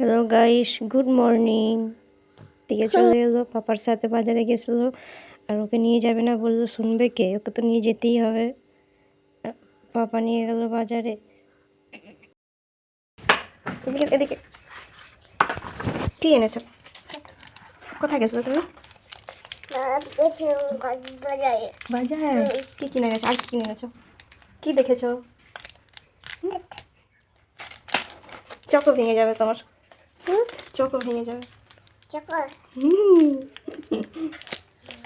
Hello guys good morning দিকে চলে এলো পাপার সাথে বাজারে গেছিল। আর ওকে নিয়ে যাবে না বলল শুনবে কে? ওকে তো নিয়ে যেতেই হবে। পাপা নিয়ে গেল বাজারে। এদিকে এদিকে। কি এনেছো? কোথায় গেছো তুমি? বাজার। কি কিনে গেছো আর কি কিনে গেছো কি দেখেছ? চকো ভেঙে যাবে তোমার। চকো ভেঙে যাবে।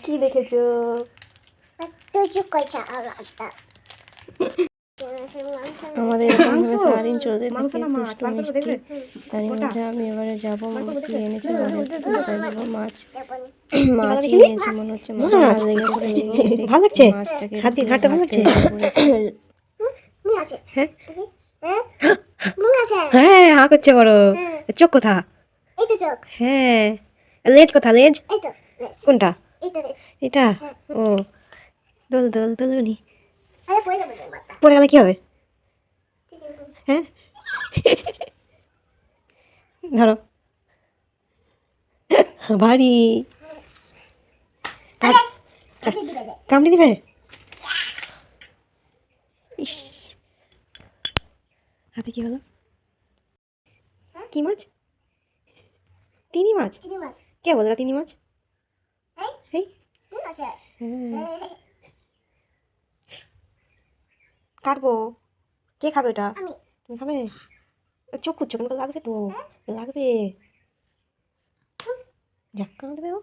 কি দেখেছ? আমাদের এরকম ভাবে সারাদিন চলতে থাকে দুষ্টু মিষ্টি। তার মধ্যে আমি এবারে যাব কি এনেছে মাছ। মাছই মনে হচ্ছে মাছ ভালো লাগছে? হাতে ঘাটে ভালো লাগছে? হ্যাঁ? হ্যাঁ? হা করছে বড়। চোখ কোথা? হ্যাঁ। লেজ কোথা? লেজ? কোনটা? এটা? ও। দোল দোল দোলনি। পড়ে গেলে কি হবে? হ্যাঁ? ধরো। ভারী কামড়ে দিবে? হাতে কি হলো? কি মাছ? তিনি মাছ? কে বলল তিনি মাছ? এই হ্যাঁ কাটবো। কে খাবে ওটা? তুমি খাবে? চোখ কেন? লাগবে তো। লাগবে। যাক কামড় দেবে ও।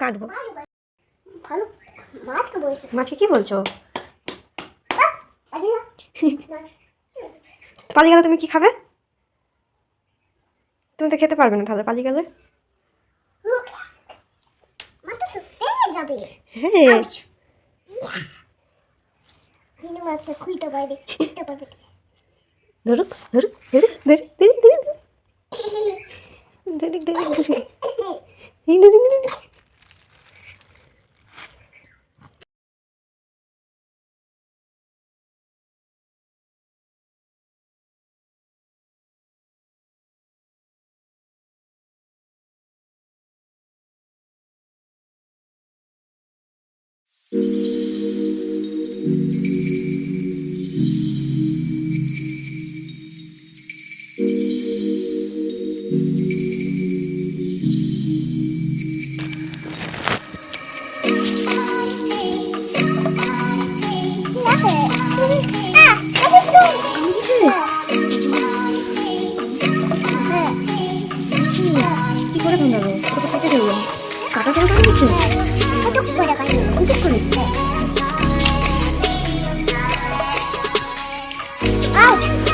কাটবো। মাছকে কি বলছো? পালিয়ে গেলে তুমি কি খাবে? তুমি তো খেতে পারবে না তাহলে পালিয়ে গেলে। হ্যাঁ। খুঁজতে পারবে খুঁজতে পারবে ধরুক ধরুক ধরুক ধরুক ধরুক এই ধরুক। 啊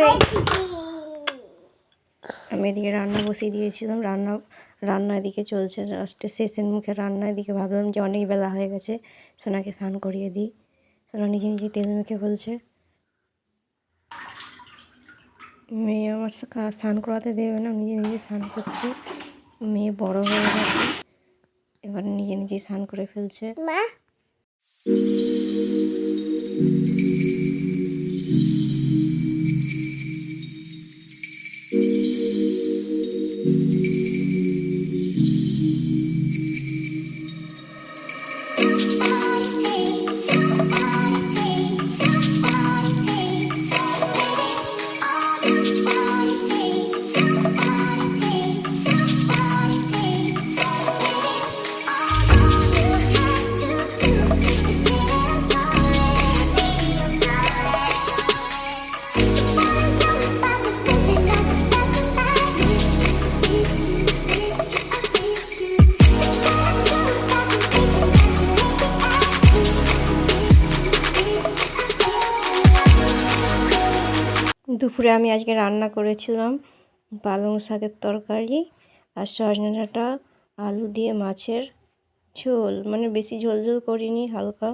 নেই। আমি এদিকে রান্না বসিয়ে দিয়েছিলাম। রান্না রান্না এদিকে চলছে লাস্টে শেষের মুখে রান্না এদিকে ভাবলাম যে অনেক বেলা হয়ে গেছে। সোনাকে স্নান করিয়ে দিই। সোনা নিজে নিজে তেল মেখে বলছে মেয়ে আমার স্নান করাতে দেবে না নিজে নিজে স্নান করছে। মেয়ে বড় হয়ে গেছে। এবার নিজে নিজে স্নান করে ফেলছে। মা? Bye. দুপুরে আমি আজকে রান্না করেছিলাম পালং শাকের তরকারি আর সজনে ডাঁটা, আলু দিয়ে মাছের ঝোল। মানে বেশি ঝোল ঝোল করিনি, হালকা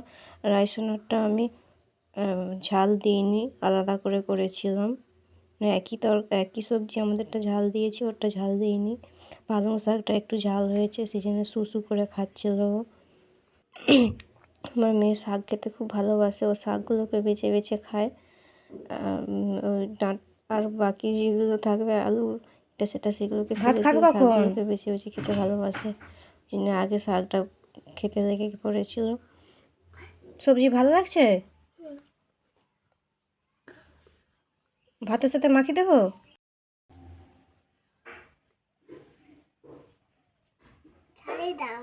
রাইসনারটা আমি ঝাল দিইনি, আলাদা করে করেছিলাম। মানে একই তর, একই সবজি আমাদেরটা ঝাল দিয়েছি, ওরটা ঝাল দিইনি। পালং শাকটা একটু ঝাল হয়েছে সেই জন্য সুসু করে খাচ্ছিল আমার মেয়ে শাক খেতে খুব ভালোবাসে, ও শাকগুলোকে বেছে বেছে খায়। ডাঁট আর বাকি যেগুলো থাকবে আলু এটা সেটা সেগুলোকে ভাত খাবে কখন? বেছে বেছে খেতে ভালোবাসে। জন্য আগে শাকটা খেতে লেগে পড়েছিল। সবজি ভালো লাগছে? ভাতের সাথে মাখিয়ে দেবো? দাও।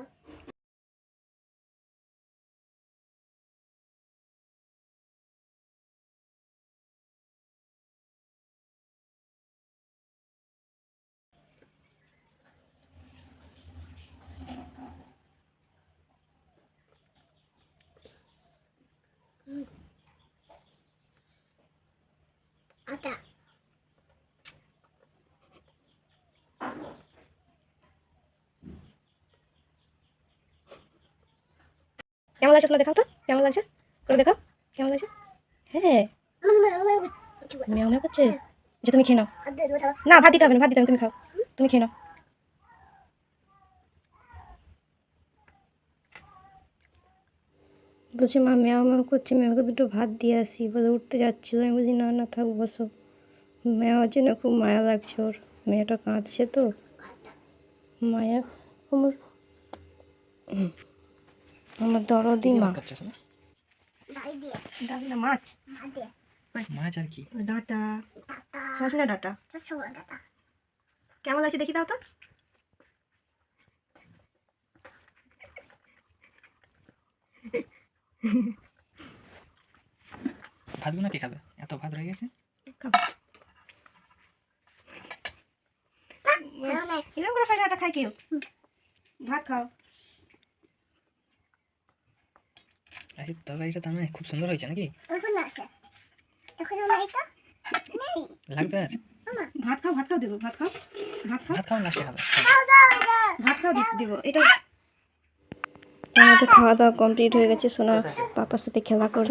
কেমন লাগছে তোমরা দেখাও তো? কেমন লাগছে? করে দেখাও। কেমন লাগছে? হ্যাঁ। মেও মেও করছে? যে তুমি খেয়ে নাও। না, ভাত দিতে হবে না, ভাত দিতে হবে তুমি খাও। তুমি খেয়ে নাও। বলছে, মা, ম্যাও ম্যাও করছে। ম্যাওকে দুটো ভাত দিয়ে আসি। বলে উঠতে যাচ্ছিল আমি বলছি, না না, থাক, বসো। ম্যাওয়ার জন্য খুব মায়া লাগছে ওর। মেয়েটা কাঁদছে তো। মায়া? আমার আমার দরদি মা। ভাই দিয়ে ডাল না মাছ। মাছ আর কি? ডাঁটা। সজনে ডাঁটা। কেমন লাগছে দেখি দাও তো। ভাতগুলো কে খাবে? এত ভাত রয়ে গেছে? এরকম করে ডাঁটা খাই কেউ? ভাত খাও। আচ্ছা তরকারিটা তার মানে খুব সুন্দর হয়েছে নাকি? এখন আছে। এখন আমার এটা নেই। লাগবে আর? ভাত খাও ভাত খাও দেবো ভাত খাও। ভাত খাও? ভাত খাওয়া লাস্টে খাবে দাও দাও দাও। ভাত খাও দেবো এটা আমাদের খাওয়া দাওয়া কমপ্লিট হয়ে গেছে সোনা পাপার সাথে খেলা করে